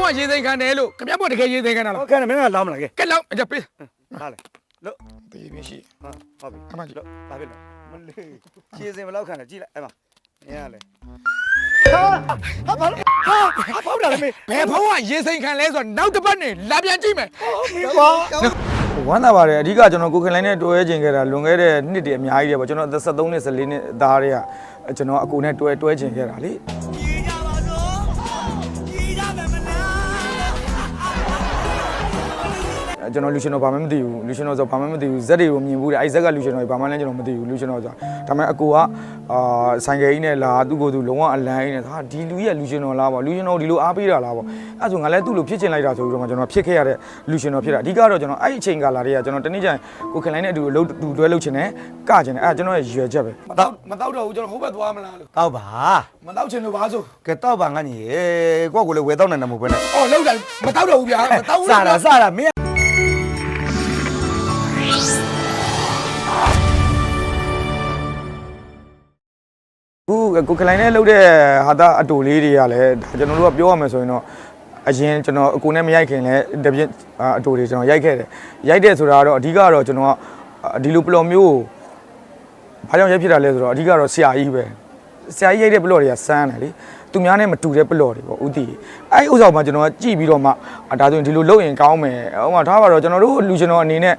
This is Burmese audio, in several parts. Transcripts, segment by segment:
ဘွားရေးသိမ်းခံတယ်လို့ခင်ဗျားဘွားတကယ်ရေးသိမ်းခံတာလားဟုတ်ကဲ့မင်းကလောင်းမလားကဲကဲလောက်အကြပေးဟာလေလို့တေးပြရှိဟာဟုတ်ပြီအမှန်ကြီးလို့ဘာဖြစ်လို့မလေးခြေစင်ဘယ်လောက်ခံလဲကြည့်လိုက်အဲ့မှာမင်းကလေဟာဟာဘာလို့ဟာဟာဖောက်တာလေမင်းဘယ်ဘွားရေးသိမ်းခံလဲဆိုတော့နောက်တစ်ပတ်နေလာပြန်ကြည့်မယ်မင်းကွာဝမ်းသာပါတယ်အဓိကကျွန်တော်ကိုခင်လိုင်းနဲ့တွဲခြင်းခဲ့တာလွန်ခဲ့တဲ့နှစ်တည်းအများကြီးတယ်ပေါ့ကျွန်တော်အသက်73နှစ်14နှစ်သားတွေကကျွန်တော်အကူနဲ့တွဲတွဲခြင်းခဲ့တာလေ ကျွန်တော်လူရှင်တော်ဘာမှမသိဘူးလူရှင်တော်ဆိုဘာမှမသိဘူးဇက်တွေကိုမြင်ဘူးတဲ့အဲ့ဇက်ကလူရှင်တော်ဘာမှလည်းကျွန်တော်မသိဘူးလူရှင်တော်ဆိုတာဒါပေမဲ့အကူကအာဆိုင်ကယ်ကြီးနဲ့လာသူ့ကိုယ်သူလုံးဝအလန်းကြီးနဲ့ဟာဒီလူကြီးကလူရှင်တော်လားပေါ့လူရှင်တော်ဒီလိုအားပေးတာလားပေါ့အဲ့ဆိုငါလည်းသူ့လိုဖြစ်ချင်လိုက်တာဆိုပြီးတော့မှကျွန်တော်ဖြစ်ခဲ့ရတဲ့လူရှင်တော်ဖြစ်တာအဓိကတော့ကျွန်တော်အဲ့အချိန်ကာလတွေကကျွန်တော်တနေ့ကျရင်ကိုခင်လိုင်းနဲ့အတူအလုပ်တူတွဲလုပ်ချင်တယ်ကချင်တယ်အဲ့ဒါကျွန်တော်ရဲ့ရည်ရွယ်ချက်ပဲမတော့မတော့တော့ဘူးကျွန်တော်ဟိုဘက်သွားမလားလို့တောက်ပါမတော့ချင်လို့ပါဆိုကဲတောက်ပါငါညီရေကိုယ့်ကိုယ်လည်းဝယ်တော့နိုင်တယ်မဟုတ်ဘဲနဲ့အော်လောက်တယ်မတော့တော့ဘူးဗျာမတော့ဘူးစတာစတာမင်း ခုကိုကလိုင်းနဲ့လှုပ်တဲ့ဟာတာအတူလေးတွေကလည်းဒါကျွန်တော်တို့ကပြောရမယ်ဆိုရင်တော့အရင်ကျွန်တော်အကူနဲ့မရိုက်ခင်လည်းတပြင်းအတူတွေကျွန်တော်ရိုက်ခဲ့တယ်ရိုက်တယ်ဆိုတာကတော့အဓိကတော့ကျွန်တော်ကဒီလိုပလော်မျိုးကိုဘာကြောင့်ရိုက်ဖြစ်တာလဲဆိုတော့အဓိကတော့ဆရာကြီးပဲဆရာကြီးရိုက်တဲ့ပလော်တွေကစမ်းတယ်လေသူများနဲ့မတူတဲ့ပလော်တွေပေါ့ဥတီအဲ့ဥစ္စာကိုမှကျွန်တော်ကကြည့်ပြီးတော့မှဒါဆိုရင်ဒီလိုလုပ်ရင်ကောင်းမယ်ဟိုမှာထားပါတော့ကျွန်တော်တို့လူကျွန်တော်အနေနဲ့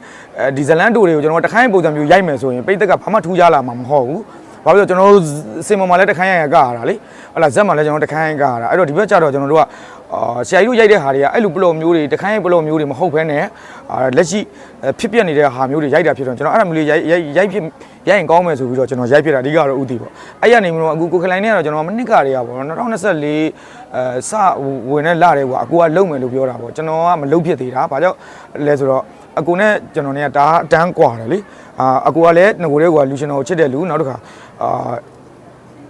ဒီဇလန်တူတွေကိုကျွန်တော်တခိုင်းပုံစံမျိုးရိုက်မယ်ဆိုရင်ပိတ်သက်ကဘာမှထူးခြားလာမှာမဟုတ်ဘူး ဘာလို့လဲကျွန်တော်တို့စင်ပေါ်မှာလည်းတခိုင်းရရကရတာလေဟုတ်လားဇက်မှာလည်းကျွန်တော်တခိုင်းရကရတာအဲ့တော့ဒီဘက်ကျတော့ကျွန်တော်တို့က အာဆရာကြီးတို့ရိုက်တဲ့ဟာတွေကအဲ့လိုပလော့မျိုးတွေတခိုင်းပလော့မျိုးတွေမဟုတ်ဘဲနဲ့အာလက်ရှိဖြစ်ပျက်နေတဲ့ဟာမျိုးတွေရိုက်တာဖြစ်တော့ကျွန်တော်အဲ့ဒါမျိုးလေးရိုက်ရိုက်ရိုက်ဖြစ်ရိုက်ရင်ကောင်းမယ်ဆိုပြီးတော့ကျွန်တော်ရိုက်ဖြစ်တာအဓိကတော့ဥတီပေါ့အဲ့ရနေမျိုးတော့အခုကိုခလိုင်းနဲ့ကတော့ကျွန်တော်မနစ်ကတွေကပေါ့2024အဲစဝင်နဲ့လာတယ်ကွာအကူကလုံမယ်လို့ပြောတာပေါ့ကျွန်တော်ကမလုံဖြစ်သေးတာဘာကြောင့်လဲဆိုတော့အကူနဲ့ကျွန်တော်နဲ့ကဒါအတန်းကွာတယ်လေအာအကူကလည်းငကိုလေးကလူရှင်တော်ကိုချစ်တဲ့လူနောက်တစ်ခါအာ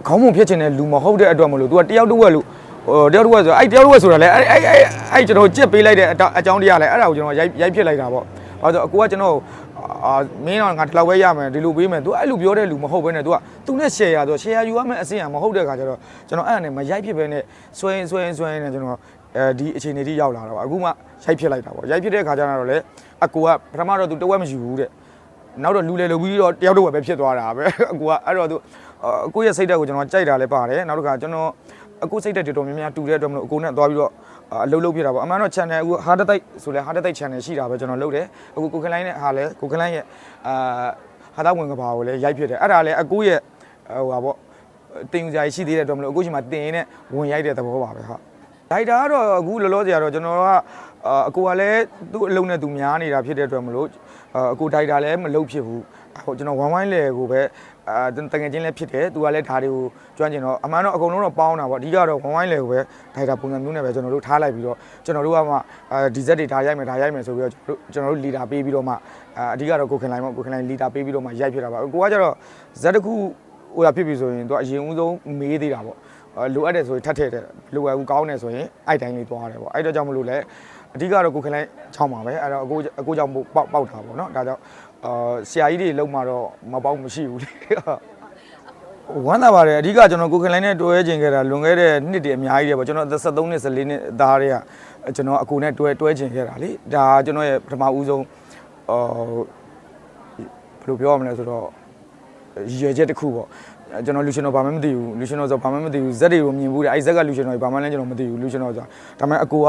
ခေါင်းမုံဖြစ်ချင်တဲ့လူမဟုတ်တဲ့အတွက်မလို့ तू ကတယောက်တစ်ဝက်လို့ ဟိုတယောက်တစ်ဝက်ဆိုအဲ့တယောက်တစ်ဝက်ဆိုတာလေအဲ့အဲ့အဲ့အဲ့ကျွန်တော်ကြက်ပေးလိုက်တဲ့အအကြောင်းတရားလဲအဲ့ဒါကိုကျွန်တော်ရိုက်ရိုက်ဖြစ်လိုက်တာပေါ့ဘာလို့ဆိုအကူကကျွန်တော်အာမင်းတော့ငါဒီလောက်ပဲရမယ်ဒီလိုပေးမယ် तू အဲ့လိုပြောတဲ့လူမဟုတ်ဘဲနဲ့ तू က तू နဲ့ share ရဆို share ယူရမယ်အစင်ရမဟုတ်တဲ့ခါကျတော့ကျွန်တော်အဲ့ဒါနဲ့မရိုက်ဖြစ်ပဲနဲ့ဆွဲရင်ဆွဲရင်ဆွဲရင်နဲ့ကျွန်တော်အဲဒီအခြေအနေထိရောက်လာတော့အခုမှရိုက်ဖြစ်လိုက်တာပေါ့ရိုက်ဖြစ်တဲ့ခါကျတော့လေအကူကပထမတော့ तू တဝက်မယူဘူးတဲ့ နောက်တော့လူလေလူပြီးတော့တယောက်တော့ပဲဖြစ်သွားတာပဲအကူကအဲ့တော့သူအကူရဲ့စိတ်ဓာတ်ကိုကျွန်တော်ကြိုက်တာလည်းပါတယ်နောက်တစ်ခါကျွန်တော် အကူစိတ်ဓာတ်တွေတော်များများတူတဲ့အတွက်မလို့အကူနဲ့သွားပြီးတော့အလုပ်လုပ်ဖြစ်တာပေါ့အမှန်တော့ channel အခု hard disk ဆိုလဲ hard disk channel ရှိတာပဲကျွန်တော်လုပ်တယ်အခုကိုခလိုင်းနဲ့ဟာလဲကိုခလိုင်းရဲ့အာဟာသားဝင်ကဘာကိုလည်းရိုက်ဖြစ်တယ်အဲ့ဒါလည်းအကူရဲ့ဟိုဟာပေါ့တင်ယူစရာရှိသေးတဲ့အတွက်မလို့အခုချိန်မှာတင်ရင်နဲ့ဝင်ရိုက်တဲ့သဘောပါပဲဟုတ် ဒိုက်တာကတော့အခုလောလောဆယ်ကတော့ကျွန်တော်ကအကူကလည်းသူ့အလုံးနဲ့သူများနေတာဖြစ်တဲ့အတွက်မလို့အကူဒိုက်တာလည်းမလုပ်ဖြစ်ဘူးဟိုကျွန်တော်ဝမ်ဝိုင်းလေကိုပဲအာတငယ်ချင်းလည်းဖြစ်တယ်သူကလည်းဓာတွေကိုကျွမ်းကျင်တော့အမှန်တော့အကုန်လုံးတော့ပေါင်းတာပေါ့အဓိကတော့ဝမ်ဝိုင်းလေကိုပဲဒိုက်တာပုံစံမျိုးနဲ့ပဲကျွန်တော်တို့ထားလိုက်ပြီးတော့ကျွန်တော်တို့ကမှအာဒီဇက်တွေဓာရိုက်မယ်ဓာရိုက်မယ်ဆိုပြီးတော့ကျွန်တော်တို့လီတာပေးပြီးတော့မှအာအဓိကတော့ကိုခင်လိုင်းပေါ့ကိုခင်လိုင်းလီတာပေးပြီးတော့မှရိုက်ဖြစ်တာပါကိုကကျတော့ဇက်တစ်ခုဟိုတာဖြစ်ပြီဆိုရင်သူအရင်ဦးဆုံးမေးသေးတာပေါ့ လိုအပ်တယ်ဆိုရင်ထပ်ထည့်တယ်လိုအပ်ဘူးကောင်းတယ်ဆိုရင်အဲ့တိုင်းလေးသွားတယ်ပေါ့အဲ့တော့ကြောင့်မလို့လဲအဓိကတော့ကိုခင်လိုင်းချောင်းပါပဲအဲ့တော့အကိုအကိုကြောင့်ပေါက်ပေါက်တာပေါ့နော်ဒါကြောင့်အာဆရာကြီးတွေလုံးမှာတော့မပေါက်မရှိဘူးလေဝမ်းသာပါတယ်အဓိကကျွန်တော်ကိုခင်လိုင်းနဲ့တွဲခြင်းခဲ့တာလွန်ခဲ့တဲ့နှစ်တည်းအများကြီးတယ်ပေါ့ကျွန်တော်အသက်73နှစ်14နှစ်သားတွေကကျွန်တော်အကူနဲ့တွဲတွဲခြင်းခဲ့တာလေဒါကျွန်တော်ရဲ့ပထမဦးဆုံးအာဘယ်လိုပြောရမလဲဆိုတော့ရည်ရွယ်ချက်တစ်ခုပေါ့ ကျွန်တော်လူရှင်တော်ဘာမှမသိဘူးလူရှင်တော်ဆိုဘာမှမသိဘူးဇက်တွေကိုမြင်ဘူးတဲ့အဲ့ဇက်ကလူရှင်တော်ဘာမှလည်းကျွန်တော်မသိဘူးလူရှင်တော်ဆိုတာဒါပေမဲ့အကူက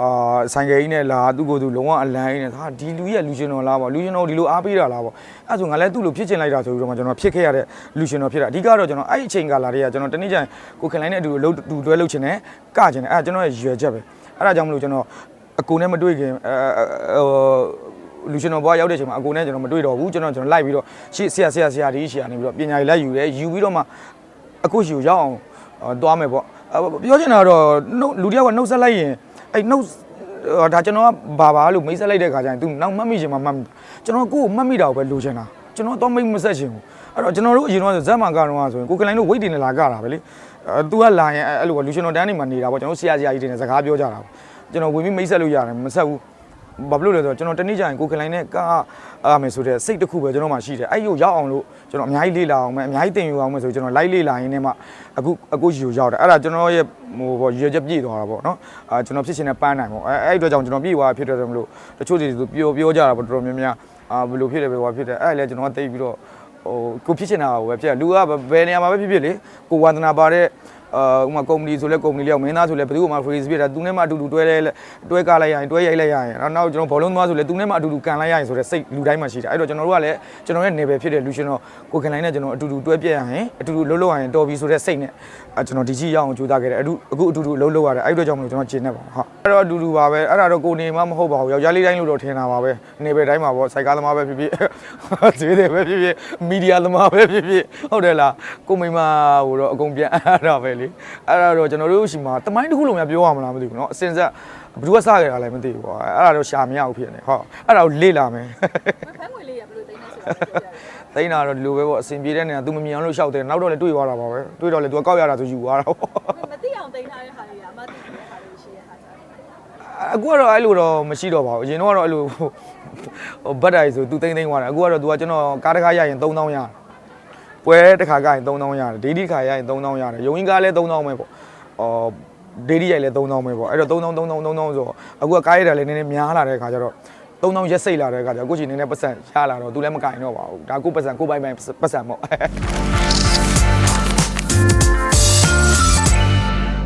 အာဆိုင်ကယ်ကြီးနဲ့လာသူ့ကိုယ်သူလုံးဝအလန်းကြီးနဲ့ဟာဒီလူကြီးကလူရှင်တော်လားပေါ့လူရှင်တော်ဒီလိုအားပေးတာလားပေါ့အဲ့ဆိုငါလည်းသူ့လိုဖြစ်ချင်လိုက်တာဆိုပြီးတော့မှကျွန်တော်ဖြစ်ခဲ့ရတဲ့လူရှင်တော်ဖြစ်တာအဓိကတော့ကျွန်တော်အဲ့အချိန်ကာလတွေကကျွန်တော်တနေ့ကျရင်ကိုခင်လိုင်းနဲ့အတူအလုပ်တူတွဲလုပ်ချင်တယ်ကချင်တယ်အဲ့ဒါကျွန်တော်ရဲ့ရည်ရွယ်ချက်ပဲအဲ့ဒါကြောင့်မလို့ကျွန်တော်အကူနဲ့မတွေ့ခင်အဲဟို လူရှင်တော်ဘွားရောက်တဲ့အချိန်မှာအကိုနဲ့ကျွန်တော်မတွေ့တော့ဘူးကျွန်တော်ကျွန်တော်လိုက်ပြီးတော့ရှေ့ဆရာဆရာဆရာဒီရှေ့ကနေပြီးတော့ပညာရေးလိုက်ယူတယ်ယူပြီးတော့မှအခုရှိကိုရောက်အောင်အော်သွားမယ်ပေါ့အပြောချင်တာကတော့နှုတ်လူတယောက်ကနှုတ်ဆက်လိုက်ရင်အဲ့နှုတ်ဟိုဒါကျွန်တော်ကဘာဘာလို့မိတ်ဆက်လိုက်တဲ့ခါကျရင် तू နောက်မှတ်မိချင်မှမှတ်မိကျွန်တော်ကိုယ်ကိုမှတ်မိတာကိုပဲလိုချင်တာကျွန်တော်တော့မိတ်မဆက်ချင်ဘူးအဲ့တော့ကျွန်တော်တို့အရင်တော့ဇက်မာကတော့ဆိုရင်ကိုကလိုင်းတို့ဝိတ်တင်နေလာကြတာပဲလေအဲ तू ကလာရင်အဲ့လိုလူရှင်တော်တန်းနေမှာနေတာပေါ့ကျွန်တော်ဆရာဆရာကြီးတွေနဲ့စကားပြောကြတာပေါ့ကျွန်တော်ဝင်ပြီးမိတ်ဆက်လို့ရတယ်မဆက်ဘူး ဘာဖြစ်လို့လဲဆိုတော့ကျွန်တော်တနေ့ကျရင်ကိုကလိုင်းနဲ့ကားအားမယ်ဆိုတဲ့စိတ်တစ်ခုပဲကျွန်တော်မှရှိတယ်အဲ့ဒီကိုရောက်အောင်လို့ကျွန်တော်အများကြီးလေ့လာအောင်မယ်အများကြီးသင်ယူအောင်မယ်ဆိုကျွန်တော်လိုက်လေ့လာရင်းနဲ့မှအခုအခုယူရောက်တယ်အဲ့ဒါကျွန်တော်ရဲ့ဟိုပေါ့ရွေချက်ပြည့်သွားတာပေါ့နော်အာကျွန်တော်ဖြစ်ချင်တဲ့ပန်းနိုင်ပေါ့အဲ့အဲ့ဒီအတွက်ကြောင့်ကျွန်တော်ပြည့်သွားဖြစ်တယ်ဆိုမလို့တချို့တွေဆိုပြောပြောကြတာပေါ့တော်တော်များများအာဘယ်လိုဖြစ်တယ်ဘယ်လိုဖြစ်တယ်အဲ့ဒါလည်းကျွန်တော်ကသိပြီးတော့ဟိုကိုဖြစ်ချင်တာကိုပဲဖြစ်လူကဘယ်နေရာမှာပဲဖြစ်ဖြစ်လေကိုဝန္ဒနာပါတဲ့ အာဥမာကုမ္ပဏီဆိုလဲကုမ္ပဏီလေးအောင်မင်းသားဆိုလဲဘယ်သူမှ freeze ပြတာသူနဲ့မှအတူတူတွဲလဲတွဲကားလိုက်ရရင်တွဲရိုက်လိုက်ရရင်နောက်ကျွန်တော်ဘောလုံးသွားဆိုလဲသူနဲ့မှအတူတူကန်လိုက်ရရင်ဆိုတဲ့စိတ်လူတိုင်းမှာရှိတယ်အဲ့တော့ကျွန်တော်တို့ကလည်းကျွန်တော်ရဲ့နေပဲဖြစ်တဲ့လူရှင်တော့ကိုကန်လိုင်းနဲ့ကျွန်တော်အတူတူတွဲပြက်ရရင်အတူတူလှုပ်လှုပ်ရရင်တော်ပြီဆိုတဲ့စိတ်နဲ့အဲ ကျွန်တော်ဒီကြီးရအောင်ကြိုးစားခဲ့တယ်အခုအခုအတူတူလှုပ်လှုပ်ရတယ်အဲ့တော့ကြောင့်မလို့ကျွန်တော်ကျင်နေပါဟုတ်အဲ့တော့အတူတူပါပဲအဲ့ဒါတော့ကိုနေမှမဟုတ်ပါဘူးယောက်ျားလေးတိုင်းလို့တော့ထင်တာပါပဲနေပဲတိုင်းမှာပေါ့စိုက်ကားသမားပဲဖြစ်ဖြစ်ဈေးတယ်ပဲဖြစ်ဖြစ်မီဒီယာသမားပဲဖြစ်ဖြစ်ဟုတ်တယ်လားကိုမိမဟိုတော့အကုန်ပြန်အဲ့ဒါပဲလေအဲ့ဒါတော့ကျွန်တော်တို့ရှိမှာတမိုင်းတစ်ခုလုံးများပြောရမလားမသိဘူးเนาะအစင်ဆက်ဘယ်သူကစခဲ့တာလဲမသိဘူးပေါ့အဲ့ဒါတော့ရှာမရဘူးဖြစ်နေဟုတ်အဲ့ဒါကိုလေ့လာမယ် တာပြောပြတယ် သိနေတာတော့ဒီလိုပဲပေါ့အစင်ပြေတဲ့နေရာ तू မမြင်အောင်လို့ရှောက်တယ်နောက်တော့လည်းတွေ့သွားတာပါပဲတွေ့တော့လေ तू ကောက်ရတာဆိုယူသွားတာပေါ့ မသိအောင်သိထားတဲ့ဟာတွေကအမသိတဲ့ဟာတွေရှိတဲ့ဟာစား အခုကတော့အဲ့လိုတော့မရှိတော့ပါဘူးအရင်တော့ကတော့အဲ့လိုဟိုဘတ်တိုင်းဆို तू သိမ့်သိမ့်သွားတယ်အခုကတော့ तू ကကျွန်တော်ကားတစ်ခါရရင်3000ရတယ်ပွဲတစ်ခါကရင်3000ရတယ်ဒေးဒီတစ်ခါရရင်3000ရတယ်ရုံရင်းကားလည်း3000ပဲပေါ့အော်ဒေးဒီရိုက်လည်း3000ပဲပေါ့အဲ့တော့3000 3000 3000ဆိုတော့အခုကကားရတာလည်းနည်းနည်းများလာတဲ့ခါကျတော့ 3000ရက်စိတ်လာတဲ့ခါကျတော့ကိုချီနည်းနည်းပတ်စံရလာတော့ तू လည်းမကင်တော့ပါဘူးဒါကိုပတ်စံကိုပိုင်ပိုင်ပတ်စံပေါ့